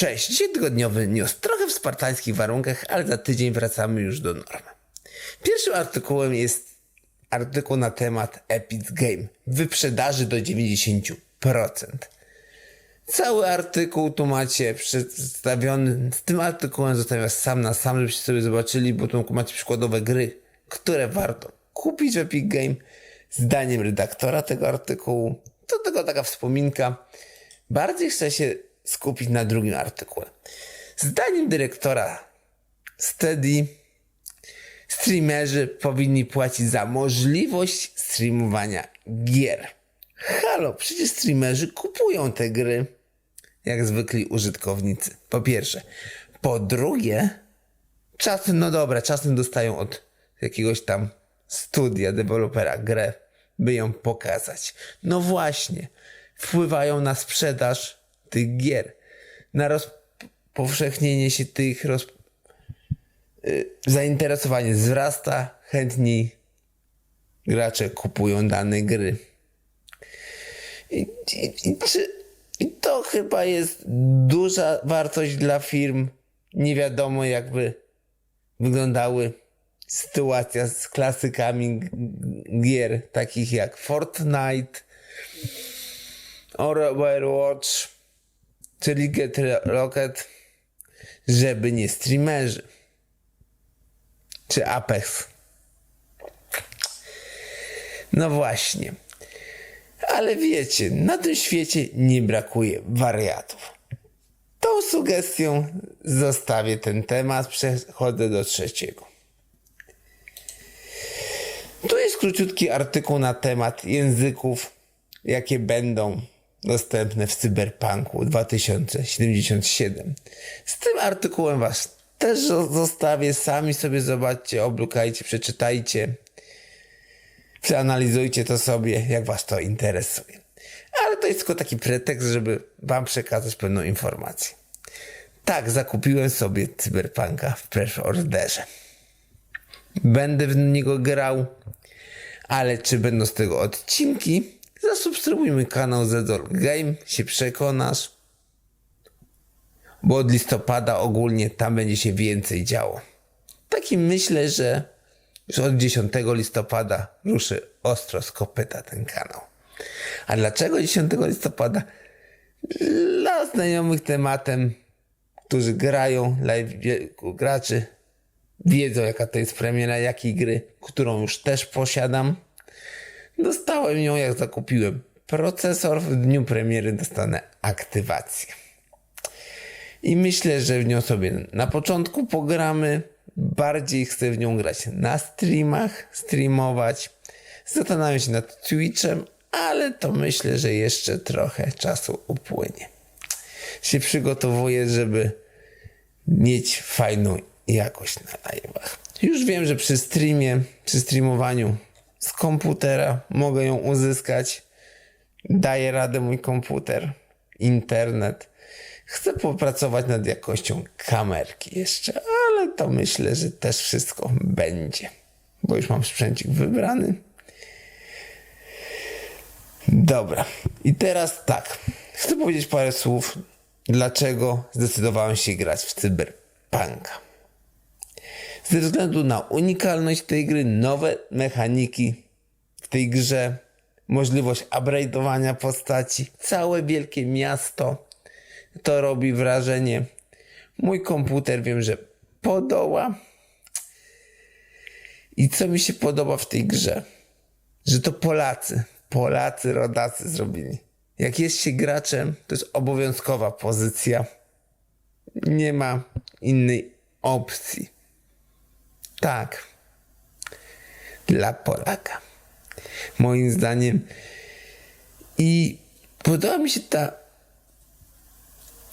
Cześć, dzisiaj tygodniowy news. Trochę w spartańskich warunkach, ale za tydzień wracamy już do normy. Pierwszym artykułem jest artykuł na temat Epic Game. Wyprzedaży do 90%. Cały artykuł tu macie przedstawiony. Z tym artykułem zostawiam sam na sam, żebyście sobie zobaczyli, bo tu macie przykładowe gry, które warto kupić w Epic Game. Zdaniem redaktora tego artykułu, to tylko taka wspominka. Bardziej chcę się skupić na drugim artykule. Zdaniem dyrektora Steady, streamerzy powinni płacić za możliwość streamowania gier. Halo, przecież streamerzy kupują te gry, jak zwykli użytkownicy. Po pierwsze. Po drugie, czasem, no dobra, czasem dostają od jakiegoś tam studia, dewelopera grę, by ją pokazać. No właśnie, wpływają na sprzedaż tych gier, na rozpowszechnienie się tych roz... y, zainteresowanie wzrasta, chętni gracze kupują dane gry. I, i, i, czy, I to chyba jest duża wartość dla firm. Nie wiadomo, jakby wyglądały sytuacja z klasykami gier, takich jak Fortnite, Overwatch, czyli Get Rocket, żeby nie streamerzy. Czy Apex. No właśnie. Ale wiecie, na tym świecie nie brakuje wariatów. Tą sugestią zostawię ten temat, przechodzę do trzeciego. Tu jest króciutki artykuł na temat języków, jakie będą dostępne w Cyberpunku 2077. Z tym artykułem was też zostawię, sami sobie zobaczcie, oblukajcie, przeczytajcie, przeanalizujcie to sobie, jak was to interesuje. Ale to jest tylko taki pretekst, żeby wam przekazać pewną informację. Tak, zakupiłem sobie Cyberpunka w preorderze. Będę w niego grał, ale czy będą z tego odcinki? Zasubskrybuj mój kanał Zedor Game, się przekonasz. Bo od listopada ogólnie tam będzie się więcej działo. Taki myślę, że już od 10 listopada ruszy ostro z kopyta ten kanał. A dlaczego 10 listopada? Dla znajomych tematem, którzy grają, live graczy, wiedzą jaka to jest premiera, jakiej gry, którą już też posiadam. Dostałem ją jak zakupiłem procesor, w dniu premiery dostanę aktywację. I myślę, że w nią sobie na początku pogramy. Bardziej chcę w nią grać na streamach, streamować. Zastanawiam się nad Twitchem, ale to myślę, że jeszcze trochę czasu upłynie. Się przygotowuję, żeby mieć fajną jakość na live'ach. Już wiem, że przy streamie, przy streamowaniu z komputera mogę ją uzyskać. Daje radę mój komputer, internet. Chcę popracować nad jakością kamerki jeszcze, ale to myślę, że też wszystko będzie, bo już mam sprzęcik wybrany. Dobra, i teraz tak. Chcę powiedzieć parę słów, dlaczego zdecydowałem się grać w Cyberpunka. Ze względu na unikalność tej gry, nowe mechaniki w tej grze, możliwość upgrade'owania postaci, całe wielkie miasto, to robi wrażenie. Mój komputer wiem, że podoła. I co mi się podoba w tej grze? Że to Polacy, Polacy, rodacy zrobili. Jak jest się graczem, to jest obowiązkowa pozycja. Nie ma innej opcji. Tak. Dla Polaka. Moim zdaniem. I podoba mi się ta,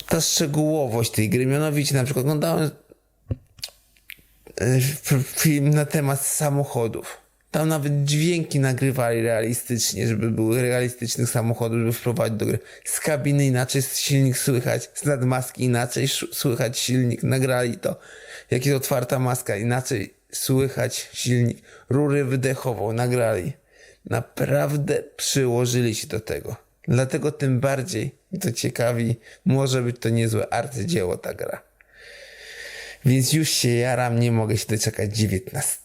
ta szczegółowość tej gry. Mianowicie na przykład oglądałem e, film na temat samochodów. Tam nawet dźwięki nagrywali realistycznie, żeby były realistycznych samochodów, żeby wprowadzić do gry. Z kabiny inaczej silnik słychać, z nadmaski inaczej słychać silnik. Nagrali to. Jak jest otwarta maska, inaczej słychać silnik. Rury wydechową nagrali. Naprawdę przyłożyli się do tego. Dlatego tym bardziej to ciekawi, może być to niezłe arcydzieło ta gra. Więc już się jaram, nie mogę się doczekać 19.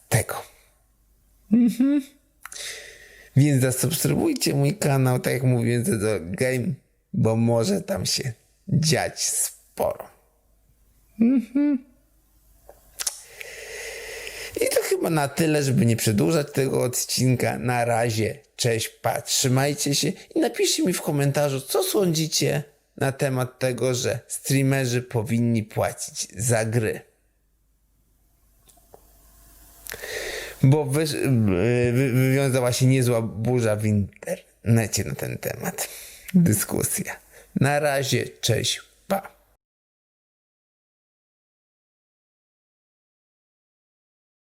Mhm. Więc zasubskrybujcie mój kanał, tak jak mówiłem, to Game, bo może tam się dziać sporo. I to chyba na tyle, żeby nie przedłużać tego odcinka. Na razie, cześć, pa, trzymajcie się i napiszcie mi w komentarzu, co sądzicie na temat tego, że streamerzy powinni płacić za gry. Bo wy, wy, wywiązała się niezła burza w internecie na ten temat. Dyskusja. Na razie, cześć, pa.